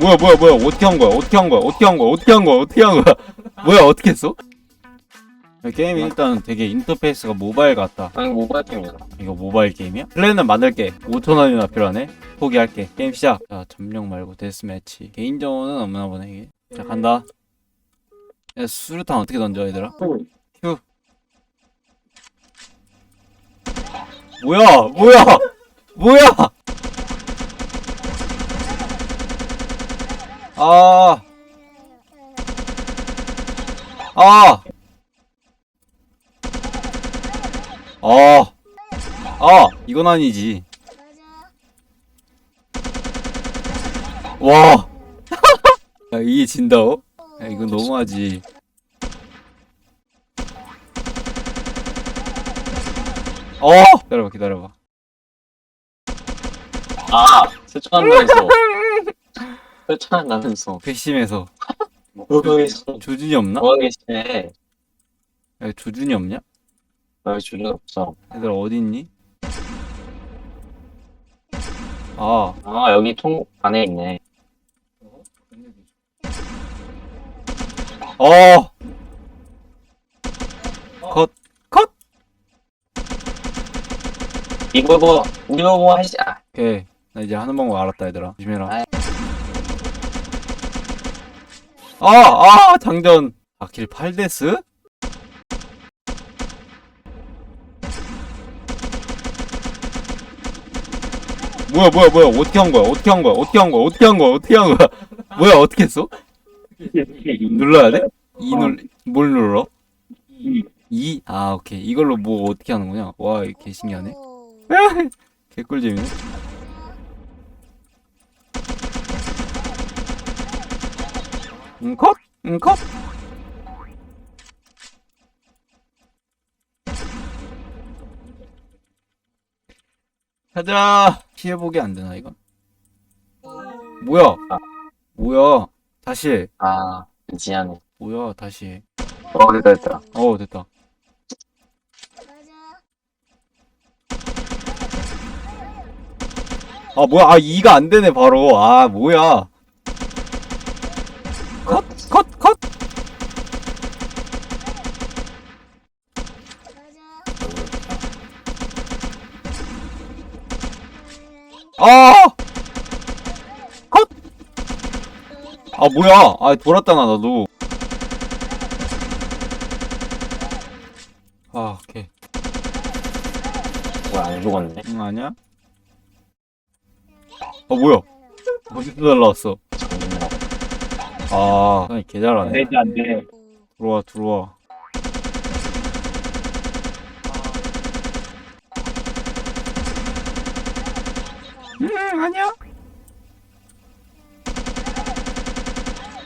뭐야 뭐야 뭐야. 어떻게 한 거야? 어떻게 한 거야? 어떻게 한 거야? 어떻게 한 거야? 어떻게 한 거야? 뭐야 어떻게 했어? 게임이 일단 되게 인터페이스가 모바일 같다. 아니 모바일 게임이야. 이거 모바일 게임이야? 플랜은 만들게. 5천원이나 필요하네. 포기할게. 게임 시작. 자 점령 말고 데스매치. 개인정보는 없나 보네 이게. 자 간다. 야 수류탄 어떻게 던져 얘들아? 휴. 뭐야? 뭐야? 뭐야 아 아. 아. 아, 이건 아니지. 와. 야, 이게 진다고? 야, 이건 너무하지. 어! 기다려봐, 기다려봐. 아 세차한다면서. 세차한다면서. 괘씸해서. 뭐하겠어. 조준이 없나? 뭐하겠어. 야, 조준이 없냐? 나 주변 없어. 얘들 어디 있니? 아, 아 여기 통 안에 있네. 어! 컷, 컷! 이거 뭐 이거 뭐 하시. 아 오케이. 나 이제 하는 방법 알았다, 얘들아. 조심해라. 아, 아, 장전. 아킬 8데스? 뭐야, 뭐야, 뭐야. 어떻게 한 거야? 어떻게 한 거야? 어떻게 한 거야? 어떻게 한 거야? 어떻게 한 거야? 뭐야, 어떻게 했어? 눌러야 돼? 이 눌, 뭘 눌러? 이? 아, 오케이. 이걸로 뭐 어떻게 하는 거냐? 와, 개 신기하네. 개꿀잼이네. 컷! 응, 컷! 가자! 피해보기 안 되나, 이건? 뭐야? 뭐야? 다시 해. 아 지안해. 뭐야, 다시 해. 어 됐다 됐다. 어, 됐다. 아, 뭐야. 아, 2가 안 되네, 바로. 아, 뭐야. 아, 뭐야. 아, 돌았잖아, 나도. 아, 오케이. 뭐야 안 죽었네. 응, 아니야? 어, 뭐야? 어디서 날라왔어? 아, 아니, 개 잘하네. 안돼. 들어와, 들어와. 음, 아니야.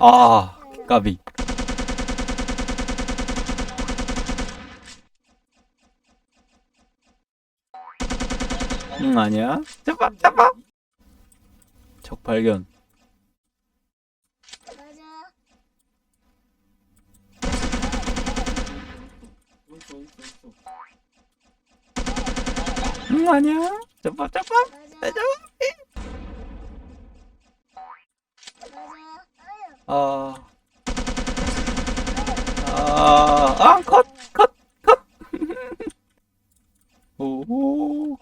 아, 까비. 응, 아니야. 잡아, 잡아. 적 발견. 응, 아니야. 잡아, 잡아. 잡아. 아. 아, 아, 컷, 컷, 컷. 오.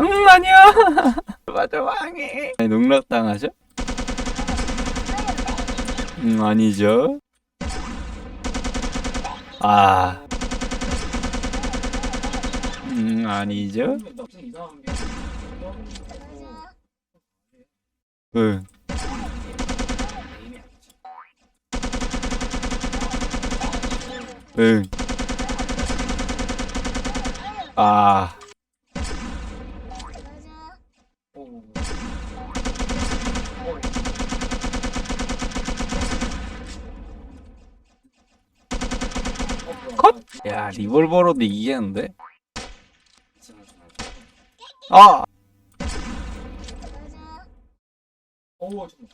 응, 아니야. 맞아. 아니, 농락당하죠? 음, 아니죠. 아. 음, 아니죠. 응. 응. 아. 컷! 야, 리볼버로도 이기겠는데? 아! 어우 잠깐만.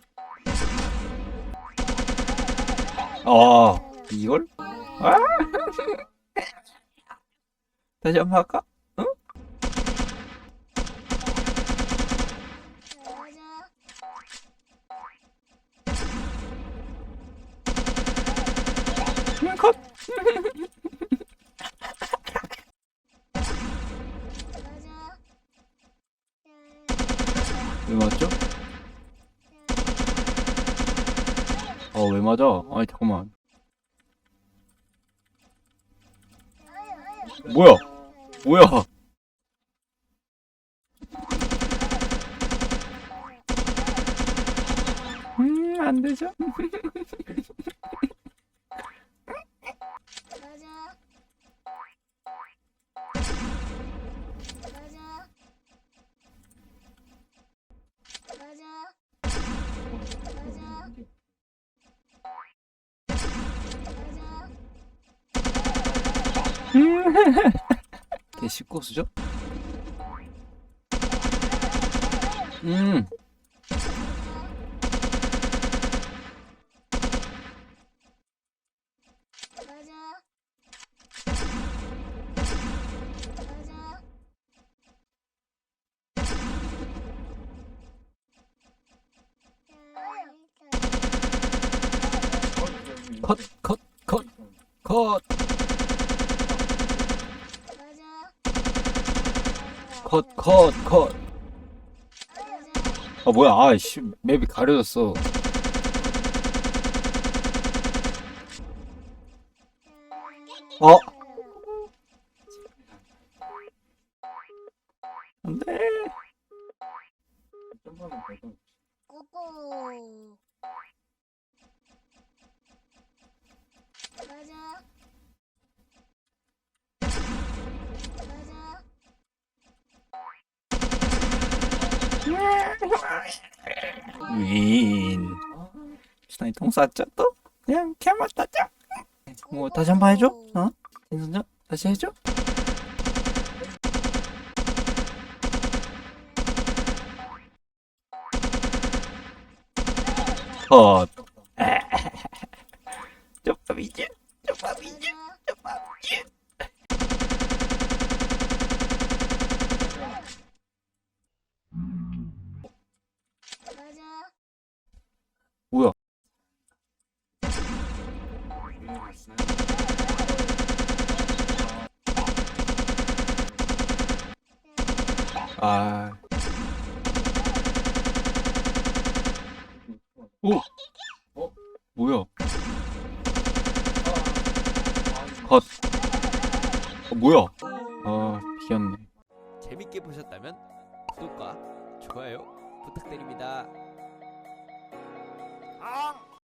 아 이걸? 아 다시 한번 할까? 응? 컷! 어, 왜 맞아? 아니, 잠깐만. 뭐야? 뭐야? 음, 안 되죠? 걔 씹고수죠? 음. 컷, 컷, 컷, 컷, 컷, 컷, 컷. 아, 뭐야. 아, 씨. 맵이 가려졌어. 어? 윈. 스나이 통 쌌죠 또? 그냥 개만 따죠? 뭐 다시 한 번 해줘? 어? 괜찮죠? 다시 해줘? 컷. 쪽밥이지? 아. 오! 어? 뭐야? 컷. 어, 뭐야? 아, 비었네. 재밌게 보셨다면 구독과 좋아요 부탁드립니다.